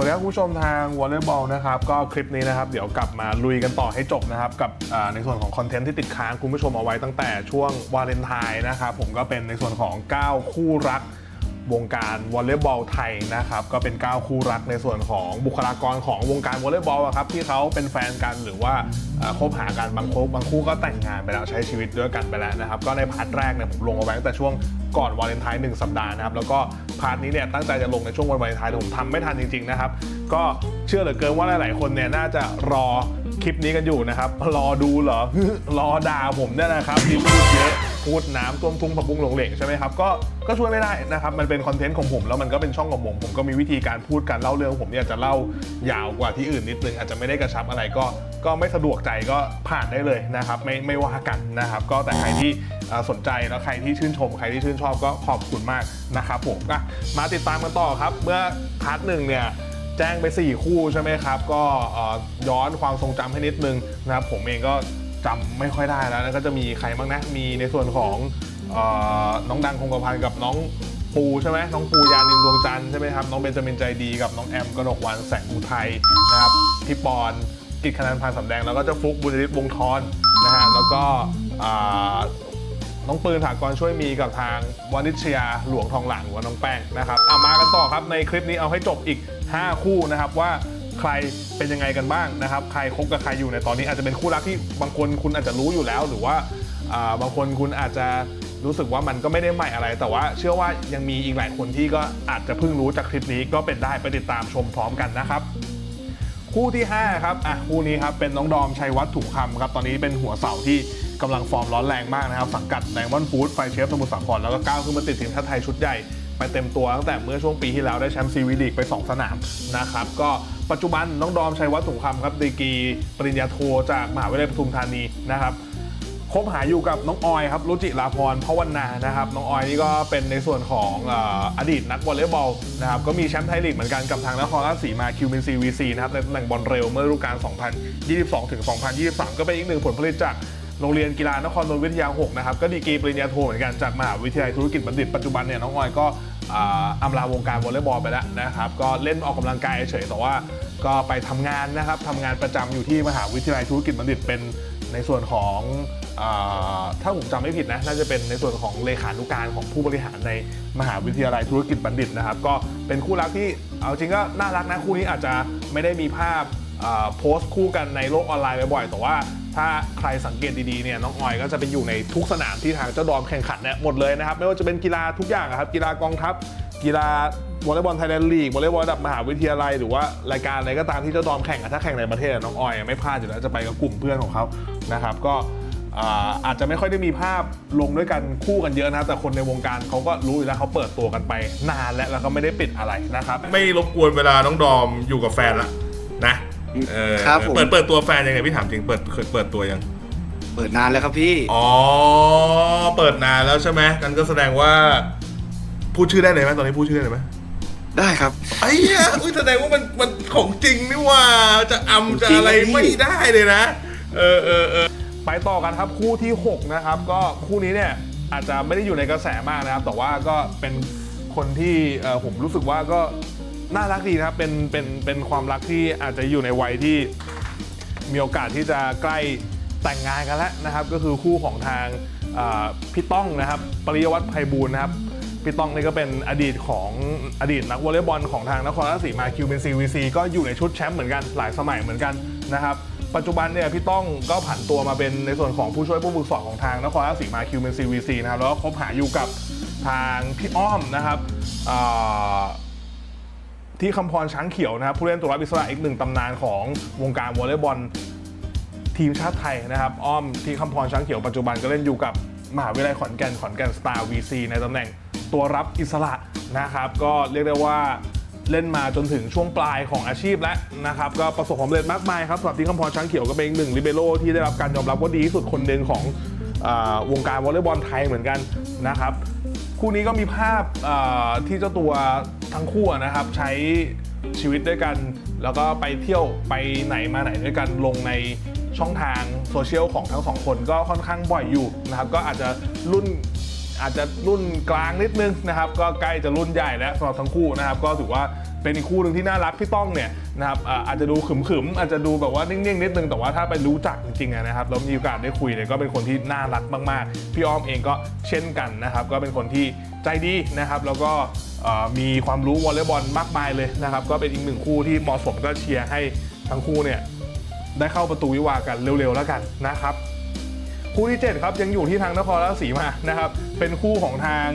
วัสดีครับคุณผู้ชมทางวอลเลย์บอลนะครับก็คลิปนี้นะครับเดี๋ยวกลับมาลุยกันต่อให้จบนะครับกับในส่วนของคอนเทนต์ที่ติดค้างคุณผู้ชมเอาไว้ตั้งแต่ช่วงวาเลนไทน์นะครับผมก็เป็นในส่วนของ 9 คู่รัก วงการวอลเลย์บอลไทยนะครับก็เป็น9คู่รักในส่วนของบุคลากรของวงการวอลเลย์บอลครับที่เขาเป็นแฟนกันหรือว่าคบหากันบางคู่บางคู่ก็แต่งงานไปแล้วใช้ชีวิตด้วยกันไปแล้วนะครับก็ในพาร์ทแรกเนี่ยผมลงเอาไว้ตั้งแต่ช่วงก่อนวาเลนไทน์หนึ่งสัปดาห์นะครับแล้วก็พาร์ทนี้เนี่ยตั้งใจจะลงในช่วงวันวาเลนไทน์แต่ผมทำไม่ทันจริงๆนะครับก็เชื่อเหลือเกินว่าหลายๆคนเนี่ยน่าจะรอคลิปนี้กันอยู่นะครับรอดูเหรอรอด่าผมเนี่ยนะครับที่พูดเยอะพูดน้ำท่วมทุ่งผักบุ้งหลงเหลงใช่ไหมครับก็ ก็ช่วยไม่ได้นะครับ มันเป็นคอนเทนต์ของผมแล้วมันก็เป็นช่องของผม ผมก็มีวิธีการพูดการเล่าเรื่องของผมเนี่ยจะเล่ายาวกว่าที่อื่นนิดนึง อาจจะไม่ได้กระชับอะไรก็ ก็ไม่สะดวกใจก็ผ่านได้เลยนะครับ ไม่ไม่ว่ากันนะครับ ก็แต่ใครที่สนใจแล้วใครที่ชื่นชม ใครที่ชื่นชอบก็ขอบคุณมากนะครับผมมาติดตามกันต่อครับ เมื่อพาร์ทหนึ่งเนี่ยแจ้งไป 4 คู่ใช่ไหมครับ ก็ย้อนความทรงจำให้นิดนึงนะครับ ผมเองก็จำไม่ค่อยได้แล้วนะก็จะมีใครบ้างนะ มีในส่วนของ เออน้องดังคงกระพันกับน้องปูใช่ไหมน้องปูยานินดวงจันทร์ใช่ไหมครับน้องเบนจามินใจดีกับน้องแอมกนกวันแสงอุทัยนะครับพี่ปอนกิจคณันพันสำแดงแล้วก็เจ้าฟุกบุญฤทธิ์วงทอนนะฮะแล้วก็อ่า น้องปืนถากรช่วยมีกับทางวานิชยาหลวงทองหลางหรือว่าน้องแป้งนะครับเอามากันต่อครับในคลิปนี้เอาให้จบอีก 5 คู่นะครับว่าใครเป็นยังไงกันบ้างนะครับ ใครคบกับใครอยู่ในตอนนี้อาจจะเป็นคู่รักที่บางคนคุณอาจจะรู้อยู่แล้ว หรือว่าอ่าบางคนคุณอาจจะ รู้สึกว่ามันก็ไม่ได้ใหม่อะไร แต่ว่าเชื่อว่ายังมีอีกหลายคนที่ก็อาจจะเพิ่งรู้จากคลิปนี้ก็เป็นได้ไปติดตามชมพร้อมกันนะครับ คู่ที่ 5 ครับอะคู่นี้ครับเป็นน้องดอมชัยวัฒน์ถูกคำครับตอนนี้เป็นหัวเสาที่กำลังฟอร์มร้อนแรงมากนะครับสังกัดไดมอนด์ฟู้ดไฟเชฟสมุทรสาครแล้วก็ก้าวขึ้นมาติดทีมชาติไทยชุดใหญ่ไปเต็มตัวตั้งแต่เมื่อช่วงปีที่แล้วได้แชมป์ซีวีลีกไป 2 สนามนะครับ ก็ปัจจุบันน้องดอมชัยวัฒน์ถูกคำครับดีกีปริญญาโทจากมหาวิทยาลัยปทุมธานีนะครับ คบหาอยู่กับน้องออยครับรุจิลาพรพวันนานะครับน้องออยนี่ก็เป็นในส่วนของออดีตนักวอลเลย์บอลนะครับก็มีแชมป์ไทยลีกเหมือนกันกับทางนครราชสีมาคิวบินซีวีซีนะครับในตำแหน่งบอลเร็วเมื่อฤดูกาล 2022 ถึง 2023 ก็เป็นอีกหนึ่งผลผลิตจากโรงเรียนกีฬานครนนท์วิทยา 6 นะครับ ก็ดีกรีปริญญาโทเหมือนกันจากมหาวิทยาลัยธุรกิจบัณฑิตปัจจุบันเนี่ยน้องออยก็อ่าอำลาวงการวอลเลย์บอลไปแล้วนะครับ ก็เล่นออกกำลังกายเฉยแต่ว่าก็ไปทำงานนะครับทำงานประจำอยู่ที่มหาวิทยาลัยธุรกิจบัณฑิตเป็น ในส่วนของอถ้าผมจำไม่ผิดนะน่าจะเป็นในส่วนของเลขานุการของผู้บริหารในมหาวิทยาลัยธุรกิจบัณฑิตนะครับ ก็เป็นคู่รักที่เอาจริงก็น่ารักนะคู่นี้อาจจะไม่ได้มีภาพโพสต์คู่กันในโลกออนไลน์บ่อยๆแต่ว่าถ้าใครสังเกตดีๆเนี่ยน้องออยก็จะไปอยู่ในทุกสนามที่ทางเจ้าดอมแข่งขันเนี่ยหมดเลยนะครับ ไม่ว่าจะเป็นกีฬาทุกอย่างครับกีฬากองทัพ กีฬาวอลเลย์บอลไทยแลนด์ลีกวอลเลย์บอลระดับมหาวิทยาลัย หรือว่ารายการอะไรก็ตามที่เจ้าดอมแข่งถ้าแข่งในประเทศน้องออยไม่พลาดอยู่แล้วจะไปกับกลุ่มเพื่อนของเขา นะครับก็อ่าอาจจะไม่ค่อยได้มีภาพลงด้วยกันคู่กันเยอะนะครับแต่คนในวงการเขาก็รู้อยู่แล้วเขาเปิดตัวกันไปนานแล้วแล้วก็ไม่ได้ปิดอะไรนะครับไม่รบกวนเวลาน้องดอมอยู่กับแฟนละนะเออครับผมเปิดเปิดตัวแฟนยังไงพี่ถามจริงเปิดเคยเปิดตัวยัง เปิดนานแล้วครับพี่อ๋อเปิดนานแล้วใช่ไหมกันก็แสดงว่าพูดชื่อได้เลยไหมตอนนี้พูดชื่อได้เลยไหมได้ครับไอ้เหี้ยอุ๊ยแสดงว่ามันมันของจริงนี่ว่าจะอำจะอะไรของจริงนะพี่ไม่ได้เลยนะ เออเออเออไปต่อกันครับคู่ที่ 6 นะครับ ก็คู่นี้เนี่ยอาจจะไม่ได้อยู่ในกระแสมากนะครับ แต่ว่าก็เป็นคนที่ผมรู้สึกว่าก็น่ารักดีนะครับเป็นเป็นเป็นความรักที่อาจจะอยู่ในวัยที่มีโอกาสที่จะใกล้แต่งงานกันแล้วนะครับ ก็คือคู่ของทางพี่ต้องนะครับ ปริยวัฒน์ไพบูลย์นะครับพี่ต้องนี่ก็เป็นอดีตของอดีตนักวอลเลย์บอลของทางนครราชสีมาคิวเป็น CVC ก็อยู่ในชุดแชมป์เหมือนกันหลายสมัยเหมือนกันนะครับ ปัจจุบันเนี่ยพี่ต้องก็ผันตัวมาเป็นในส่วนของผู้ช่วยผู้ฝึกสอนของทางนครราชสีมาคิวเป็น CVC นะครับแล้วก็คบหาอยู่กับทางพี่อ้อมนะครับที่คำพรช้างเขียวนะครับผู้เล่นตัวรับอิสระอีกหนึ่งตำนานของวงการวอลเลย์บอลทีมชาติไทยนะครับ อ้อมที่คำพรช้างเขียวปัจจุบันก็เล่นอยู่กับมหาวิทยาลัยขอนแก่นขอนแก่นสตาร์วีซีในตำแหน่งตัวรับอิสระนะครับ ก็เรียกได้ว่า เล่นมาจนถึงช่วงปลายของอาชีพแล้วนะครับก็ประสบความสำเร็จมากมายครับสำหรับที่คำพรช้างเขียวก็เป็นอีกหนึ่งลิเบโรที่ได้รับการยอมรับว่าดีที่สุดคนหนึ่งของอวงการวอลเลย์บอลไทยเหมือนกันนะครับคู่นี้ก็มีภาพที่เจ้าตัวทั้งคู่นะครับใช้ชีวิตด้วยกัน แล้วก็ไปเที่ยวไปไหนมาไหนด้วยกันลงในช่องทางโซเชียลของทั้งสองคนก็ค่อนข้างบ่อยอยู่นะครับก็อาจจะรุ่น อาจจะรุ่นกลางนิดนึงนะครับก็ใกล้จะรุ่นใหญ่แล้วสำหรับทั้งคู่นะครับก็ถือว่าเป็นอีกคู่หนึ่งที่น่ารักพี่ต้องเนี่ยนะครับอาจจะดูขึมๆอาจจะดูแบบว่านิ่งๆนิดนึงแต่ว่าถ้าไปรู้จักจริงๆนะครับแล้วมีโอกาสได้คุยเนี่ยก็เป็นคนที่น่ารักมากๆ พี่อ้อมเองก็เช่นกันนะครับก็เป็นคนที่ใจดีนะครับแล้วก็มีความรู้วอลเลย์บอลมากมายเลยนะครับก็เป็นอีกหนึ่งคู่ที่เหมาะสมก็เชียร์ให้ทั้งคู่เนี่ยได้เข้าประตูวิวากันเร็วๆแล้วกันนะครับ คู่ที่7ครับยังอยู่ที่ทางนครราชสีมานะครับ เป็นคู่ของทาง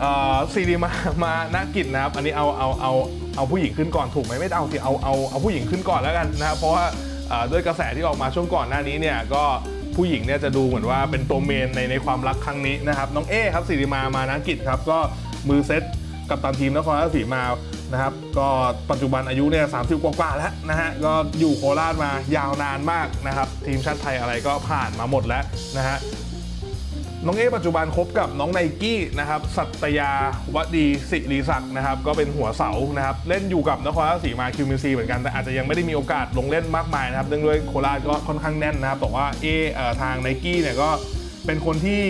เอ่อซีรีมามานากิจนะครับ อันนี้เอาเอาเอาเอาผู้หญิงขึ้นก่อนถูกไหมไม่เอาสิเอาเอาเอาผู้หญิงขึ้นก่อนแล้วกันนะครับเพราะว่าด้วยกระแสที่ออกมาช่วงก่อนหน้านี้เนี่ยก็ผู้หญิงเนี่ยจะดูเหมือนว่าเป็นตัวเมนในในความรักครั้งนี้นะครับน้องเอครับสิริมามานากิจครับก็มือเซตกับตันทีมนครราชสีมา นะครับ ก็ปัจจุบันอายุเนี่ยสามสิบกว่าแล้วนะฮะ ก็อยู่โคราชมายาวนานมากนะครับ ทีมชาติไทยอะไรก็ผ่านมาหมดแล้วนะฮะน้องเอปัจจุบันคบกับน้องไนกี้นะครับสัตยาวดีสิริศักดิ์นะครับก็เป็นหัวเสานะครับเล่นอยู่กับนครราชสีมาคิวมิซีเหมือนกันแต่อาจจะยังไม่ได้มีโอกาสลงเล่นมากมายนะครับเนื่องด้วยโคราชก็ค่อนข้างแน่นนะครับแต่ว่าเออทางไนกี้เนี่ยก็เป็นคนที่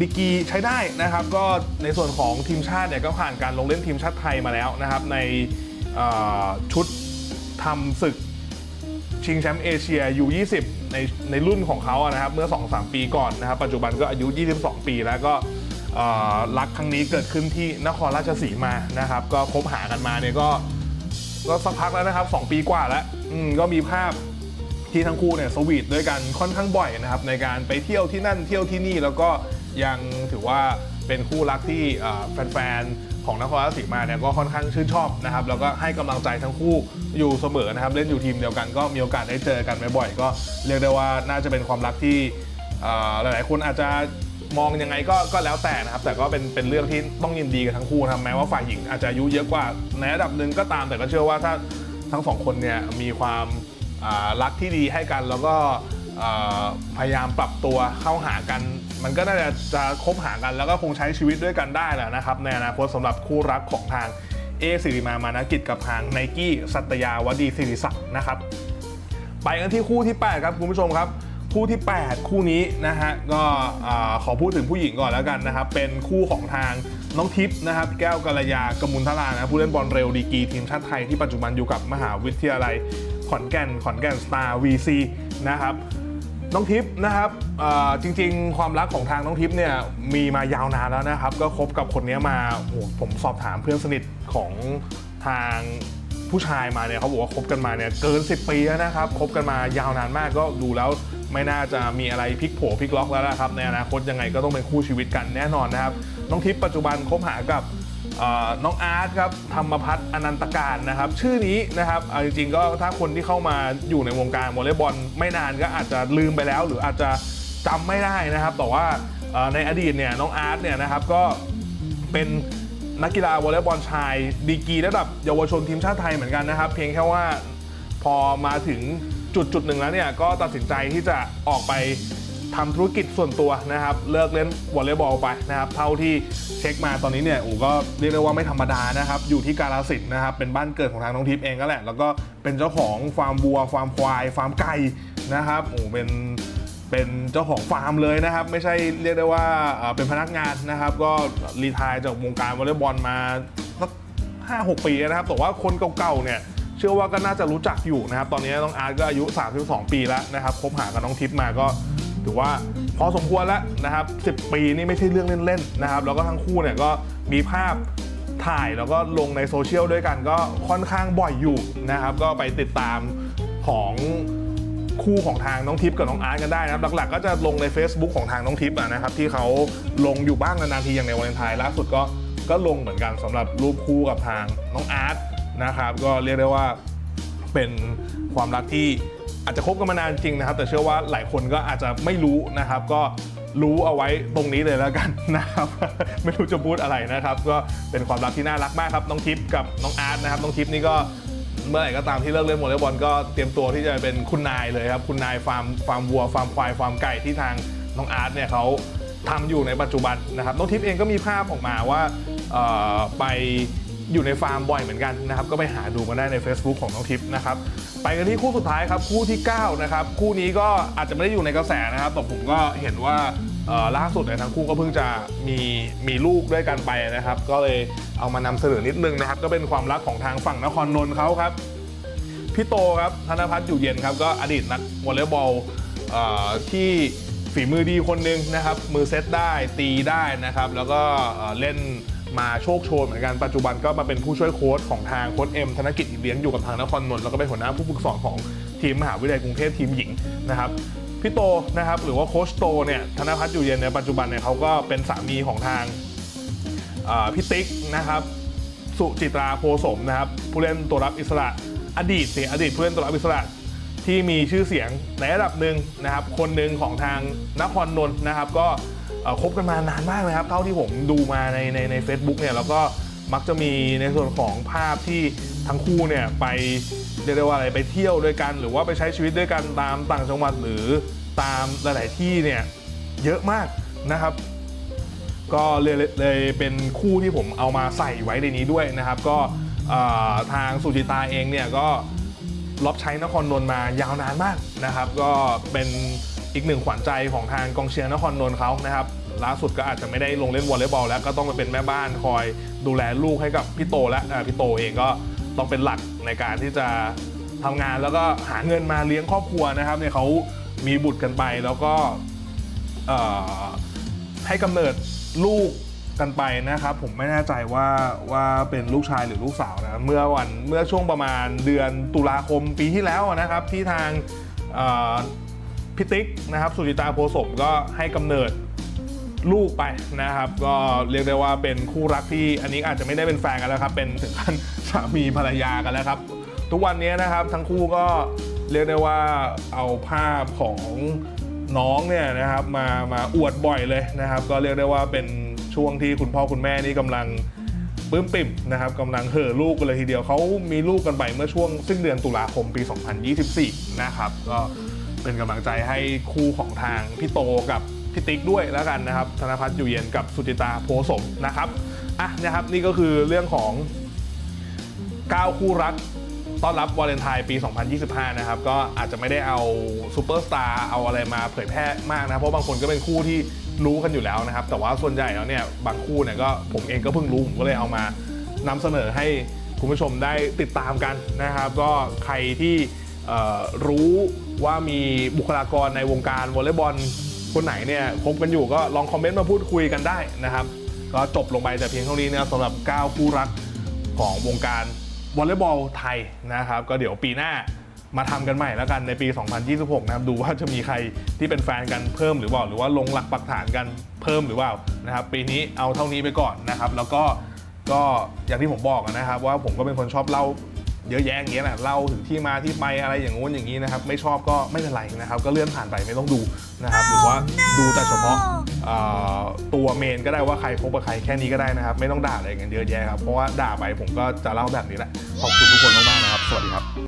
ดีกีใช้ได้นะครับ ก็ในส่วนของทีมชาติเนี่ยก็ผ่านการลงเล่นทีมชาติไทยมาแล้วนะครับ ในชุดทำศึกชิงแชมป์เอเชียยู20ในในรุ่นของเขาอะนะครับ เมื่อ 2-3 ปีก่อนนะครับ ปัจจุบันก็อายุ 22 ปีแล้วก็รักครั้งนี้เกิดขึ้นที่นครราชสีมานะครับ ก็คบหากันมาเนี่ยก็ก็สักพักแล้วนะครับ 2 ปีกว่าแล้วก็มีภาพที่ทั้งคู่เนี่ยสวีทด้วยกันค่อนข้างบ่อยนะครับ ในการไปเที่ยวที่นั่นเที่ยวที่นี่แล้วก็ ยังถือว่าเป็นคู่รักที่แฟนๆ ของนครราชสีมาเนี่ยก็ค่อนข้างชื่นชอบนะครับแล้วก็ให้กำลังใจทั้งคู่อยู่เสมอนะครับ เล่นอยู่ทีมเดียวกันก็มีโอกาสได้เจอกันบ่อยๆก็เรียกได้ว่าน่าจะเป็นความรักที่หลายๆคนอาจจะมองยังไงก็ก็แล้วแต่นะครับ แต่ก็เป็นเป็นเรื่องที่ต้องยินดีกับทั้งคู่นะแม้ว่าฝ่ายหญิงอาจจะอายุเยอะกว่าในระดับหนึ่งก็ตามแต่ก็เชื่อว่าถ้าทั้งสองคนเนี่ยมีความรักที่ดีให้กันแล้วก็ พยายามปรับตัวเข้าหากัน มันก็น่าจะจะคบหากันแล้วก็คงใช้ชีวิตด้วยกันได้แหละนะครับในอนาคตสำหรับคู่รักของทางเอสิริมามานากิจกับทางไนกี้สัตยาวดีสิริศักดิ์นะครับ ไปกันที่คู่ที่ 8 ครับคุณผู้ชมครับ คู่ที่ 8 คู่นี้นะฮะก็ขอพูดถึงผู้หญิงก่อนแล้วกันนะครับ เป็นคู่ของทางน้องทิพย์นะครับ แก้วกัลยากมุลทรานะผู้เล่นบอลเร็วดีกีทีมชาติไทยที่ปัจจุบันอยู่กับมหาวิทยาลัยขอนแก่นขอนแก่นสตาร์ VC นะครับ น้องทิพย์นะครับจริง ๆ ความรักของทางน้องทิพย์เนี่ยมีมายาวนานแล้วนะครับ ก็คบกับคนนี้มาโอ้ผมสอบถามเพื่อนสนิทของทางผู้ชายมาเนี่ยเขาบอกว่าคบกันมาเนี่ยเกิน 10 ปีแล้วนะครับคบกันมายาวนานมากก็ดูแล้วไม่น่าจะมีอะไรพลิกโผพลิกล็อกแล้วนะครับในอนาคตยังไงก็ต้องเป็นคู่ชีวิตกันแน่นอนนะครับน้องทิพย์ปัจจุบันคบหากับ น้องอาร์ตครับธรรมพัฒน์อนันตการนะครับ ชื่อนี้นะครับเอาจริงๆก็ถ้าคนที่เข้ามาอยู่ในวงการวอลเลย์บอลไม่นานก็อาจจะลืมไปแล้ว หรืออาจจะจำไม่ได้นะครับแต่ว่าในอดีตเนี่ยน้องอาร์ตเนี่ยนะครับก็เป็นนักกีฬาวอลเลย์บอลชายดีกรีระดับเยาวชนทีมชาติไทยเหมือนกันนะครับ เพียงแค่ว่าพอมาถึงจุดจุดหนึ่งแล้วเนี่ยก็ตัดสินใจที่จะออกไป ทำธุรกิจส่วนตัวนะครับ เลิกเล่นวอลเลย์บอลไปนะครับ เท่าที่เช็คมาตอนนี้เนี่ยอูก็เรียกได้ว่าไม่ธรรมดานะครับ อยู่ที่กาลสินธุ์นะครับ เป็นบ้านเกิดของทางน้องทิพย์เองก็แหละ แล้วก็เป็นเจ้าของฟาร์มวัว ฟาร์มควาย ฟาร์มไก่นะครับโอ้เป็นเป็นเจ้าของฟาร์มเลยนะครับ ไม่ใช่เรียกได้ว่าเป็นพนักงานนะครับ ก็รีทายจากวงการวอลเลย์บอลมาสักห้าหกปีนะครับ แต่ว่าคนเก่าๆเนี่ยเชื่อว่าก็น่าจะรู้จักอยู่นะครับ ตอนนี้น้องอาร์ตก็อายุ 32 ปีแล้วนะครับ คบหากับน้องทิพย์มาก็ ถือว่าพอสมควรแล้วนะครับ10 ปีนี่ไม่ใช่เรื่องเล่นๆนะครับแล้วก็ทั้งคู่เนี่ยก็มีภาพถ่ายแล้วก็ลงในโซเชียลด้วยกันก็ค่อนข้างบ่อยอยู่นะครับก็ไปติดตามของคู่ของทางน้องทิพย์กับน้องอาร์ตกันได้นะครับหลักๆ ก็จะลงใน Facebook ของทางน้องทิพย์นะครับที่เขาลงอยู่บ้างนานๆทีอย่างในวันเลนไทน์ล่าสุดก็ก็ลงเหมือนกันสำหรับรูปคู่กับทางน้องอาร์ตนะครับก็เรียกได้ว่าเป็นความรักที่ อาจจะคบกันมานานจริงนะครับ แต่เชื่อว่าหลายคนก็อาจจะไม่รู้นะครับ ก็รู้เอาไว้ตรงนี้เลยแล้วกันนะครับ ไม่รู้จะพูดอะไรนะครับ ก็เป็นความรักที่น่ารักมากครับน้องทิพย์กับน้องอาร์ตนะครับน้องทิพย์นี่ก็เมื่อไหร่ก็ตามที่เลิกเล่นวอลเลย์บอลก็เตรียมตัวที่จะเป็นคุณนายเลยครับ คุณนายฟาร์มฟาร์มวัวฟาร์มควายฟาร์มไก่ที่ทางน้องอาร์ตเนี่ยเขาทำอยู่ในปัจจุบันนะครับน้องทิพย์เองก็มีภาพออกมาว่าไป อยู่ในฟาร์มบ่อยเหมือนกันนะครับก็ไปหาดูมาได้ใน Facebook ของน้องทิพย์นะครับไปกันที่คู่สุดท้ายครับคู่ที่9นะครับคู่นี้ก็อาจจะไม่ได้อยู่ในกระแสนะครับแต่ผมก็เห็นว่าล่าสุดเนี่ยทั้งคู่ก็เพิ่งจะมีมีลูกด้วยกันไปนะครับ ก็เลยเอามานำเสนอนิดนึงนะครับ ก็เป็นความรักของทางฝั่งนครนนท์เขาครับพี่โตครับธนพัฒน์อยู่เย็นครับก็อดีตนักวอลเลย์บอลที่ฝีมือดีคนหนึ่งนะครับ มือเซตได้ตีได้นะครับ แล้วก็เล่น มาโชคโชนเหมือนกันปัจจุบันก็มาเป็นผู้ช่วยโค้ชของทางโค้ชเอ็มธนกิจอิเลี้ยงอยู่กับทางนครนนท์แล้วก็เป็นหัวหน้าผู้ฝึกสอนของทีมมหาวิทยาลัยกรุงเทพทีมหญิงนะครับพี่โตนะครับหรือว่าโค้ชโตเนี่ยธนพัฒน์อยู่เย็นในยปัจจุบันเนี่ยเขาก็เป็นสามีของทางพี่ติ๊กนะครับสุจิตราโพสมนะครับผู้เล่นตัวรับอิสระอดีตสิอดีตผู้เล่นตัวรับอิสระที่มีชื่อเสียงในระดับหนึ่งนะครับคนหนึ่งของทางนครนนท์นะครับก็คบกันมานานมากเลยครับ เท่าที่ผมดูมาในในใน a c e b o o k เนี่ยแล้วก็มักจะมีในส่วนของภาพที่ทั้งคู่เนี่ยไปเรียกได้ว่าอะไรไปเที่ยวด้วยกัน หรือว่าไปใช้ชีวิตด้วยกันตามต่างจังหวัดหรือตามหลาย ๆ ที่เนี่ยเยอะมากนะครับ ก็เลยเลยเป็นคู่ที่ผมเอามาใส่ไว้ในนี้ด้วยนะครับ ก็ทางสุจิตาเองเนี่ยก็รับใช้นครนนท์มายาวนานมากนะครับ ก็เป็น อีกหนึ่งขวัญใจของทางกองเชียร์นครนนท์เขานะครับล่าสุดก็อาจจะไม่ได้ลงเล่นวอลเลย์บอลแล้วก็ต้องมาเป็นแม่บ้านคอยดูแลลูกให้กับพี่โตและพี่โตเองก็ต้องเป็นหลักในการที่จะทำงานแล้วก็หาเงินมาเลี้ยงครอบครัวนะครับเนี่ยเขามีบุตรกันไปแล้วก็ให้กำเนิดลูกกันไปนะครับ ผมไม่แน่ใจว่าว่าเป็นลูกชายหรือลูกสาวนะเมื่อวันเมื่อช่วงประมาณเดือนตุลาคมปีที่แล้วนะครับ ที่ทาง พิติกนะครับสุจิตาโพสมก็ให้กำเนิดลูกไปนะครับ ก็เรียกได้ว่าเป็นคู่รักที่อันนี้อาจจะไม่ได้เป็นแฟนกันแล้วครับ เป็นถึงขั้นสามีภรรยากันแล้วครับ ทุกวันนี้นะครับทั้งคู่ก็เรียกได้ว่าเอาภาพของน้องเนี่ยนะครับมามาอวดบ่อยเลยนะครับ ก็เรียกได้ว่าเป็นช่วงที่คุณพ่อคุณแม่นี่กำลังปื้มปิ่มนะครับกำลังเห่อลูกกันเลยทีเดียวเขามีลูกกันไปเมื่อช่วงสิ้นเดือนตุลาคมปี 2024 นะครับก็ เป็นกำลังใจให้คู่ของทางพี่โตกับพี่ติ๊กด้วยแล้วกันนะครับ ธนพัฒน์อยู่เย็นกับสุจิตาโพสมนะครับอะนะครับนี่ก็คือเรื่องของ 9 คู่รักต้อนรับวาเลนไทน์ปี 2025 นะครับ ก็อาจจะไม่ได้เอาซูเปอร์สตาร์เอาอะไรมาเผยแพร่มากนะ เพราะบางคนก็เป็นคู่ที่รู้กันอยู่แล้วนะครับ แต่ว่าส่วนใหญ่แล้วเนี่ย บางคู่เนี่ยก็ผมเองก็เพิ่งรู้ ผมก็เลยเอามานำเสนอให้คุณผู้ชมได้ติดตามกันนะครับ ก็ใครที่ รู้ว่ามีบุคลากรในวงการวอลเลย์บอลคนไหนเนี่ยคบกันอยู่ก็ลองคอมเมนต์มาพูดคุยกันได้นะครับก็จบลงไปแต่เพียงเท่านี้นะครับสำหรับ 9 คู่รักของวงการวอลเลย์บอลไทยนะครับ ก็เดี๋ยวปีหน้ามาทำกันใหม่แล้วกันในปี 2026 นะครับ ดูว่าจะมีใครที่เป็นแฟนกันเพิ่มหรือเปล่า หรือว่าลงหลักปักฐานกันเพิ่มหรือเปล่านะครับ ปีนี้เอาเท่านี้ไปก่อนนะครับ แล้วก็ก็อย่างที่ผมบอกนะครับ ว่าผมก็เป็นคนชอบเล่า เยอะแยะอย่างเงี้ยแหละเล่าถึงที่มาที่ไปอะไรอย่างงู้นอย่างนี้นะครับ ไม่ชอบก็ไม่เป็นไรนะครับ ก็เลื่อนผ่านไปไม่ต้องดูนะครับ หรือว่าดูแต่เฉพาะเอ่อตัวเมนก็ได้ว่าใครพบกับใครแค่นี้ก็ได้นะครับ ไม่ต้องด่าอะไรกันเยอะแยะครับเพราะว่าด่าไปผมก็จะเล่าแบบนี้แหละขอบคุณทุกคนมากๆนะครับ สวัสดีครับ